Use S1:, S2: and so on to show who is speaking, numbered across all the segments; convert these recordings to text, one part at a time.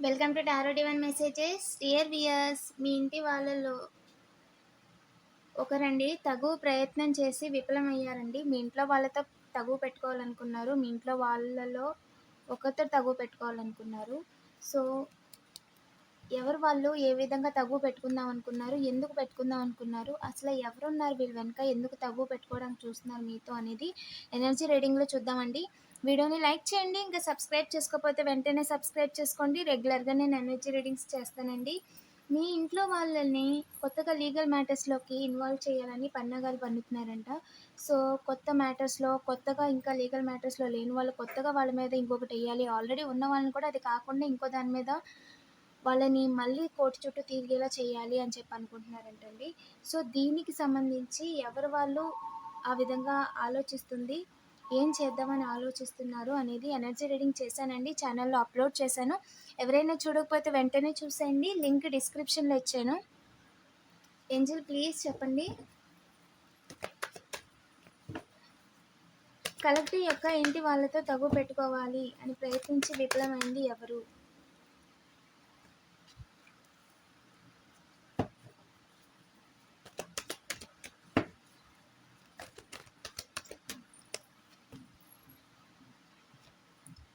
S1: Welcome to tarot divine messages dear viewers మీ ఇంటి వాళ్ళలో ఒకరండి తగు ప్రయత్నం చేసి విఫలమయ్యారండి. మీ ఇంట్లో వాళ్ళతో తగు పెట్టుకోవాలనుకున్నారు. మీ ఇంట్లో వాళ్ళలో ఒకరితో తగు పెట్టుకోవాలనుకున్నారు. సో ఎవరు వాళ్ళు ఏ విధంగా తగు పెట్టుకుందాం అనుకున్నారు? ఎందుకు పెట్టుకుందాం అనుకున్నారు? అసలు ఎవరున్నారు వీళ్ళు వెనుక? ఎందుకు తగు పెట్టుకోవడానికి చూస్తున్నారు మీతో అనేది ఎనర్జీ రీడింగ్లో చూద్దామండి. వీడియోని లైక్ చేయండి ఇంకా సబ్స్క్రైబ్ చేసుకోకపోతే వెంటనే సబ్స్క్రైబ్ చేసుకోండి. రెగ్యులర్గా నేను ఎనర్జీ రీడింగ్స్ చేస్తానండి. మీ ఇంట్లో వాళ్ళని కొత్తగా లీగల్ మ్యాటర్స్లోకి ఇన్వాల్వ్ చేయాలని పన్నగారు పన్నుతున్నారంట సో కొత్త మ్యాటర్స్లో కొత్తగా ఇంకా లీగల్ మ్యాటర్స్లో లేని వాళ్ళు కొత్తగా వాళ్ళ మీద ఇంకొకటి వేయాలి. ఆల్రెడీ ఉన్న వాళ్ళని కూడా అది కాకుండా ఇంకో దాని మీద వాళ్ళని మళ్ళీ కోర్టు చుట్టూ తిరిగేలా చేయాలి అని చెప్పి అనుకుంటున్నారంటండి. సో దీనికి సంబంధించి ఎవరు వాళ్ళు ఆ విధంగా ఆలోచిస్తుంది? ఏం చేద్దామని ఆలోచిస్తున్నారు అనేది ఎనర్జీ రీడింగ్ చేశానండి ఛానల్లో అప్లోడ్ చేశాను. ఎవరైనా చూడకపోతే వెంటనే చూసేయండి లింక్ డిస్క్రిప్షన్లో ఇచ్చాను. ఏంజల్ ప్లీజ్ చెప్పండి. కలెక్టివ్ యొక్క ఇంటి వాళ్ళతో తగు పెట్టుకోవాలి అని ప్రయత్నించి విఫలమైంది ఎవరు?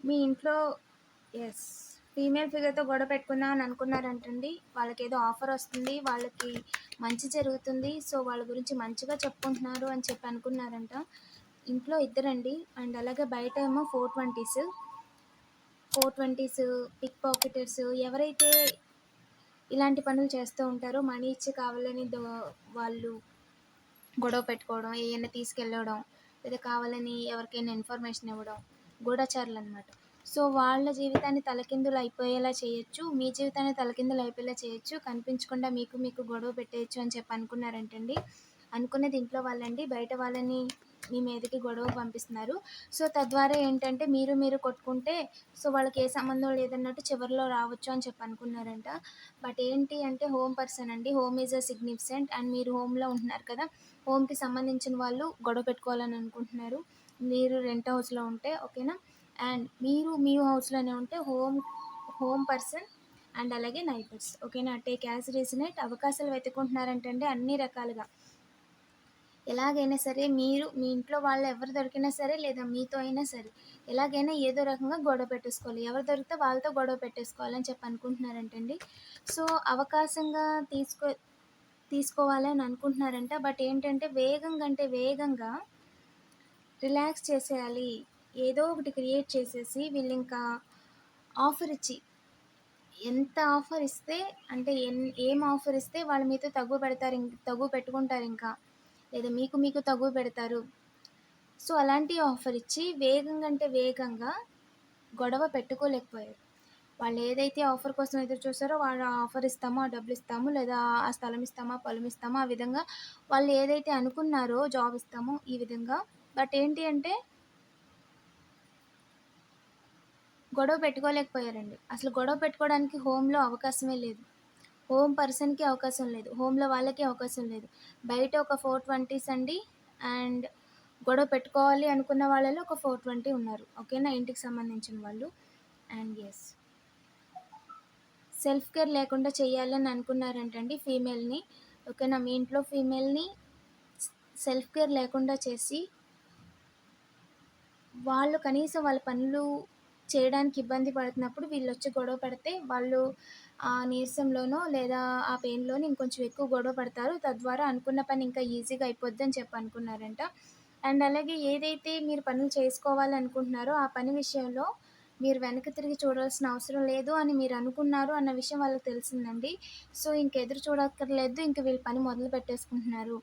S1: మీ ఇంట్లో ఎస్ ఫీమేల్ ఫిగర్తో గొడవ పెట్టుకుందాం అని అనుకున్నారంటండి. వాళ్ళకి ఏదో ఆఫర్ వస్తుంది వాళ్ళకి మంచి జరుగుతుంది సో వాళ్ళ గురించి మంచిగా చెప్పుకుంటున్నారు అని చెప్పి అనుకున్నారంట. ఇంట్లో ఇద్దరండి అండ్ అలాగే బయట ఏమో four twenties four twenties pick pocketers ఎవరైతే ఇలాంటి పనులు చేస్తూ ఉంటారో మనీ ఇచ్చి కావాలని దో- వాళ్ళు గొడవ పెట్టుకోవడం ఏమైనా తీసుకెళ్ళడం లేదా కావాలని ఎవరికైనా ఇన్ఫర్మేషన్ ఇవ్వడం గూఢచారులు అనమాట సో వాళ్ళ జీవితాన్ని తలకిందులు అయిపోయేలా చేయొచ్చు మీ జీవితాన్ని తలకిందులు అయిపోయేలా చేయొచ్చు కనిపించకుండా మీకు మీకు గొడవ పెట్టేయచ్చు అని చెప్పి అనుకున్నారంటండి. అనుకునేది ఇంట్లో వాళ్ళండి బయట వాళ్ళని మీ మీదకి గొడవ పంపిస్తున్నారు. సో తద్వారా ఏంటంటే మీరు మీరు కొట్టుకుంటే సో వాళ్ళకి ఏ సంబంధం లేదన్నట్టు చివరిలో రావచ్చు అని చెప్పి అనుకున్నారంట. బట్ ఏంటి అంటే హోమ్ పర్సన్ అండి home is a significant and మీరు హోమ్లో ఉంటున్నారు కదా హోమ్కి సంబంధించిన వాళ్ళు గొడవ పెట్టుకోవాలని అనుకుంటున్నారు. మీరు రెంట్ హౌస్లో ఉంటే ఓకేనా? అండ్ మీరు మీ హౌస్లోనే ఉంటే హోమ్ హోమ్ పర్సన్ అండ్ అలాగే నైబర్స్ ఓకేనా? టేక్ యాజ్ రీజనేట్ అవకాశాలు వెతుకుంటున్నారంటే అన్ని రకాలుగా. ఎలాగైనా సరే మీరు మీ ఇంట్లో వాళ్ళు ఎవరు దొరికినా సరే లేదా మీతో అయినా సరే ఎలాగైనా ఏదో రకంగా గొడవ పెట్టేసుకోవాలి. ఎవరు దొరికితే వాళ్ళతో గొడవ పెట్టేసుకోవాలని చెప్పి అనుకుంటున్నారంటండి. సో అవకాశంగా తీసుకో తీసుకోవాలని అనుకుంటున్నారంట. బట్ ఏంటంటే వేగంగా అంటే వేగంగా రిలాక్స్ చేసేయాలి. ఏదో ఒకటి క్రియేట్ చేసేసి వీళ్ళు ఇంకా ఆఫర్ ఇచ్చి. ఎంత ఆఫర్ ఇస్తే అంటే ఎన్ ఏం ఆఫర్ ఇస్తే వాళ్ళు మీతో తగ్గు పెడతారు ఇంక తగ్గు పెట్టుకుంటారు ఇంకా. లేదా మీకు మీకు తగ్గు పెడతారు. సో అలాంటి ఆఫర్ ఇచ్చి వేగంగా అంటే వేగంగా గొడవ పెట్టుకోలేకపోయారు. వాళ్ళు ఏదైతే ఆఫర్ కోసం ఎదురు చూస్తారో వాళ్ళు ఆఫర్ ఇస్తామో ఆ డబ్బులు ఇస్తాము లేదా ఆ స్థలం ఇస్తామా పొలం ఇస్తామో ఆ విధంగా వాళ్ళు ఏదైతే అనుకున్నారో జాబ్ ఇస్తామో ఈ విధంగా బట్ ఏంటి అంటే గొడవ పెట్టుకోలేకపోయారండి. అసలు గొడవ పెట్టుకోవడానికి హోమ్లో అవకాశమే లేదు. హోమ్ పర్సన్కి అవకాశం లేదు. హోమ్లో వాళ్ళకి అవకాశం లేదు. బయట ఒక ఫోర్ ట్వంటీస్ అండి. అండ్ గొడవ పెట్టుకోవాలి అనుకున్న వాళ్ళలో ఒక ఫోర్ ట్వంటీ ఉన్నారు. ఓకేనా? ఇంటికి సంబంధించిన వాళ్ళు. అండ్ ఎస్ సెల్ఫ్ కేర్ లేకుండా చేయాలని అనుకున్నారంటండి ఫీమేల్ని ఓకేనా? మీ ఇంట్లో ఫీమేల్ని సెల్ఫ్ కేర్ లేకుండా చేసి వాళ్ళు కనీసం వాళ్ళ పనులు చేయడానికి ఇబ్బంది పడుతున్నప్పుడు వీళ్ళు వచ్చి గొడవ పడితే వాళ్ళు ఆ నీరసంలోనో లేదా ఆ పెయిన్లోనో ఇంకొంచెం ఎక్కువ గొడవ పడతారు. తద్వారా అనుకున్న పని ఇంకా ఈజీగా అయిపోద్ది అని చెప్పి అనుకున్నారంట. అండ్ అలాగే ఏదైతే మీరు పనులు చేసుకోవాలనుకుంటున్నారో ఆ పని విషయంలో మీరు వెనక్కి తిరిగి చూడాల్సిన అవసరం లేదు అని మీరు అనుకున్నారు అన్న విషయం వాళ్ళకి తెలిసిందండి. సో ఇంక ఎదురు చూడక్కర్లేదు. ఇంక వీళ్ళు పని మొదలు పెట్టేసుకుంటున్నారు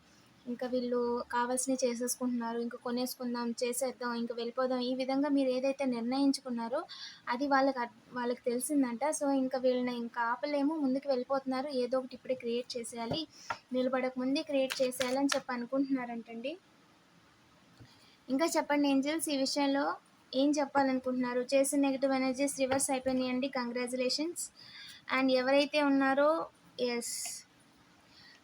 S1: ఇంకా వీళ్ళు కావాల్సినవి చేసేసుకుంటున్నారు ఇంకా కొనేసుకుందాం చేసేద్దాం ఇంకా వెళ్ళిపోదాం. ఈ విధంగా మీరు ఏదైతే నిర్ణయించుకున్నారో అది వాళ్ళకి వాళ్ళకి తెలిసిందంట. సో ఇంకా వీళ్ళని ఇంకా ఆపలేము ముందుకు వెళ్ళిపోతున్నారు. ఏదో ఒకటి ఇప్పుడే క్రియేట్ చేసేయాలి నిలబడక ముందే క్రియేట్ చేసేయాలి అని చెప్పి అనుకుంటున్నారంటండి. ఇంకా చెప్పండి ఏంజల్స్ ఈ విషయంలో ఏం చెప్పాలనుకుంటున్నారు? చేసిన నెగిటివ్ ఎనర్జీస్ రివర్స్ అయిపోయినాయండి. కంగ్రాచులేషన్స్ అండ్ ఎవరైతే ఉన్నారో ఎస్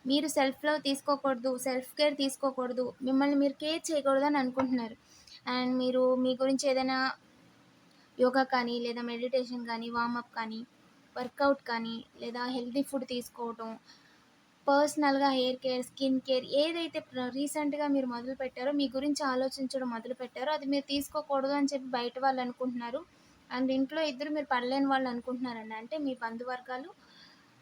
S1: మీరు సెల్ఫ్ లవ్ తీసుకోకూడదు సెల్ఫ్ కేర్ తీసుకోకూడదు మిమ్మల్ని మీరు కేర్ చేయకూడదు అని అనుకుంటున్నారు. అండ్ మీరు మీ గురించి ఏదైనా యోగా కానీ లేదా మెడిటేషన్ కానీ వార్మప్ కానీ వర్కౌట్ కానీ లేదా హెల్తీ ఫుడ్ తీసుకోవటం పర్సనల్గా హెయిర్ కేర్ స్కిన్ కేర్ ఏదైతే రీసెంట్గా మీరు మొదలు పెట్టారో మీ గురించి ఆలోచించడం మొదలు పెట్టారో అది మీరు తీసుకోకూడదు అని చెప్పి బయట వాళ్ళు అనుకుంటున్నారు. అండ్ ఇంట్లో ఇద్దరు మీరు పడలేని వాళ్ళు అనుకుంటున్నారండి. అంటే మీ బంధువర్గాలు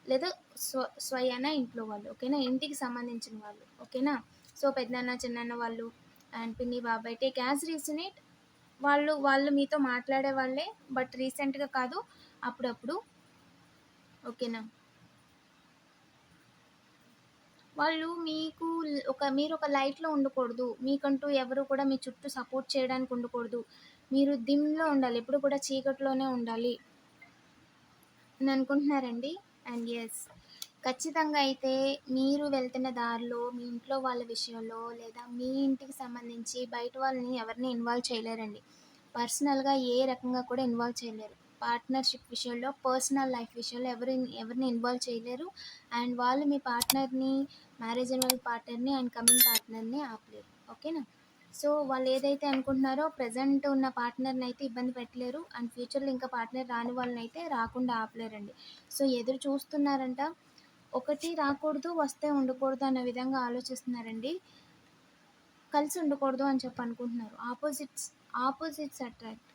S1: లేదా స్వ స్వయాన ఇంట్లో వాళ్ళు ఓకేనా? ఇంటికి సంబంధించిన వాళ్ళు ఓకేనా? సో పెద్దన్న చిన్నన్న వాళ్ళు అండ్ పిన్ని బాబాయ్ టేక్ యాజ్ రీసనేట్ వాళ్ళు వాళ్ళు మీతో మాట్లాడే వాళ్ళే బట్ రీసెంట్గా కాదు అప్పుడప్పుడు ఓకేనా? వాళ్ళు మీకు ఒక మీరు ఒక లైట్లో ఉండకూడదు. మీకంటూ ఎవరు కూడా మీ చుట్టూ సపోర్ట్ చేయడానికి ఉండకూడదు. మీరు దిమ్లో ఉండాలి. ఎప్పుడు కూడా చీకట్లోనే ఉండాలి. అని అనుకుంటున్నారండి? అండ్ ఎస్ ఖచ్చితంగా అయితే మీరు వెళ్తున్న దారిలో మీ ఇంట్లో వాళ్ళ విషయంలో లేదా మీ ఇంటికి సంబంధించి బయట వాళ్ళని ఎవరిని ఇన్వాల్వ్ చేయలేరండి. పర్సనల్గా ఏ రకంగా కూడా ఇన్వాల్వ్ చేయలేరు. పార్ట్నర్షిప్ విషయంలో పర్సనల్ లైఫ్ విషయంలో ఎవరి ఎవరిని ఇన్వాల్వ్ చేయలేరు. అండ్ వాళ్ళు మీ పార్ట్నర్ని మ్యారేజ్ అయిన వాళ్ళ పార్ట్నర్ని అండ్ కమింగ్ పార్ట్నర్ని ఆపలేరు. ఓకేనా సో వాళ్ళు ఏదైతే అనుకుంటున్నారో ప్రజెంట్ ఉన్న పార్ట్నర్ని అయితే ఇబ్బంది పెట్టలేరు. అండ్ ఫ్యూచర్లో ఇంకా పార్ట్నర్ రాని వాళ్ళని అయితే రాకుండా ఆపలేరండి. సో ఎదురు చూస్తున్నారంట. ఒకటి రాకూడదు వస్తే ఉండకూడదు అన్న విధంగా ఆలోచిస్తున్నారండి. కలిసి ఉండకూడదు అని చెప్పి అనుకుంటున్నారు. ఆపోజిట్స్ ఆపోజిట్స్ అట్రాక్ట్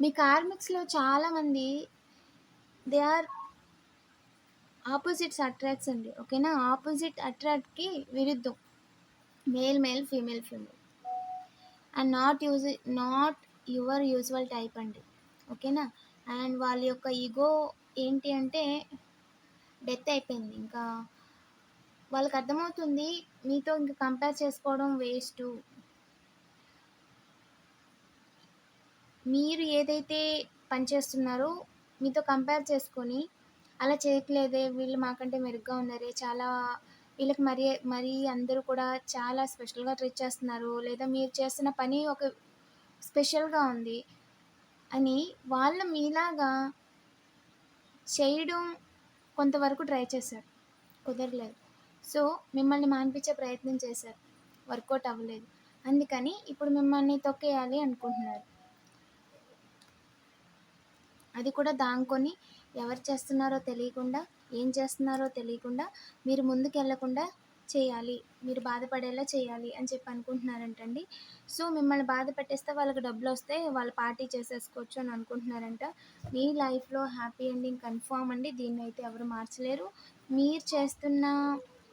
S1: మీ కార్మిక్స్లో చాలామంది దే ఆర్ ఆపోజిట్స్ అట్రాక్ట్స్ అండి. ఓకేనా ఆపోజిట్ అట్రాక్ట్కి విరుద్ధం. Male male female female and not use not your usual type అండి. ఓకేనా అండ్ వాళ్ళ యొక్క ఈగో ఏంటి అంటే డెత్ అయిపోయింది. ఇంకా వాళ్ళకి అర్థమవుతుంది మీతో ఇంకా కంపేర్ చేసుకోవడం వేస్ట్ మీరు ఏదైతే పని చేస్తున్నారో మీతో కంపేర్ చేసుకొని అలా చేయట్లేదే వీళ్ళు మాకంటే మెరుగ్గా ఉన్నారే చాలా వీళ్ళకి మరి మరీ అందరూ కూడా చాలా స్పెషల్గా ట్రీట్ చేస్తున్నారు. లేదా మీరు చేస్తున్న పని ఒక స్పెషల్గా ఉంది అని వాళ్ళు మీలాగా చేయడం కొంతవరకు ట్రై చేశారు. కుదరలేదు. సో మిమ్మల్ని మాన్పించే ప్రయత్నం చేశారు. వర్కౌట్ అవ్వలేదు. అందుకని ఇప్పుడు మిమ్మల్ని తొక్కేయాలి అనుకుంటున్నారు. అది కూడా దాంకొని ఎవరు చేస్తున్నారో తెలియకుండా ఏం చేస్తున్నారో తెలియకుండా మీరు ముందుకు వెళ్ళకుండా చేయాలి. మీరు బాధపడేలా చేయాలి అని చెప్పి అనుకుంటున్నారంటండి. సో మిమ్మల్ని బాధ పెట్టేస్తే వాళ్ళకి డబ్బులు వస్తే వాళ్ళు పార్టీ చేసేసుకోవచ్చు అని అనుకుంటున్నారంట. మీ లైఫ్లో హ్యాపీ ఎండింగ్ కన్ఫామ్ అండి. దీన్ని అయితే ఎవరు మార్చలేరు. మీరు చేస్తున్న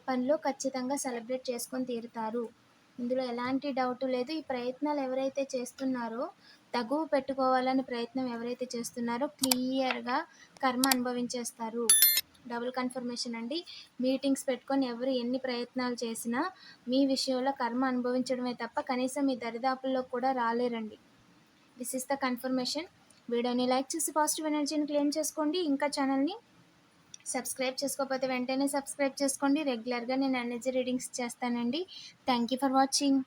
S1: పనిలో ఖచ్చితంగా సెలబ్రేట్ చేసుకొని తీరుతారు. ఇందులో ఎలాంటి డౌట్ లేదు. ఈ ప్రయత్నాలు ఎవరైతే చేస్తున్నారో తగువ పెట్టుకోవాలని ప్రయత్నం ఎవరైతే చేస్తున్నారో క్లియర్గా కర్మ అనుభవించేస్తారు. డబుల్ కన్ఫర్మేషన్ అండి. మీటింగ్స్ పెట్టుకొని ఎవరు ఎన్ని ప్రయత్నాలు చేసినా మీ విషయంలో కర్మ అనుభవించడమే తప్ప కనీసం మీ దరిదాపుల్లో కూడా రాలేరండి. దిస్ ఇస్ ద కన్ఫర్మేషన్ వీడియోని లైక్ చేసి పాజిటివ్ ఎనర్జీని క్లెయిమ్ చేసుకోండి. ఇంకా ఛానల్ని సబ్స్క్రైబ్ చేసుకోకపోతే వెంటనే సబ్స్క్రైబ్ చేసుకోండి. రెగ్యులర్గా నేను ఎనర్జీ రీడింగ్స్ చేస్తానండి. Thank you for watching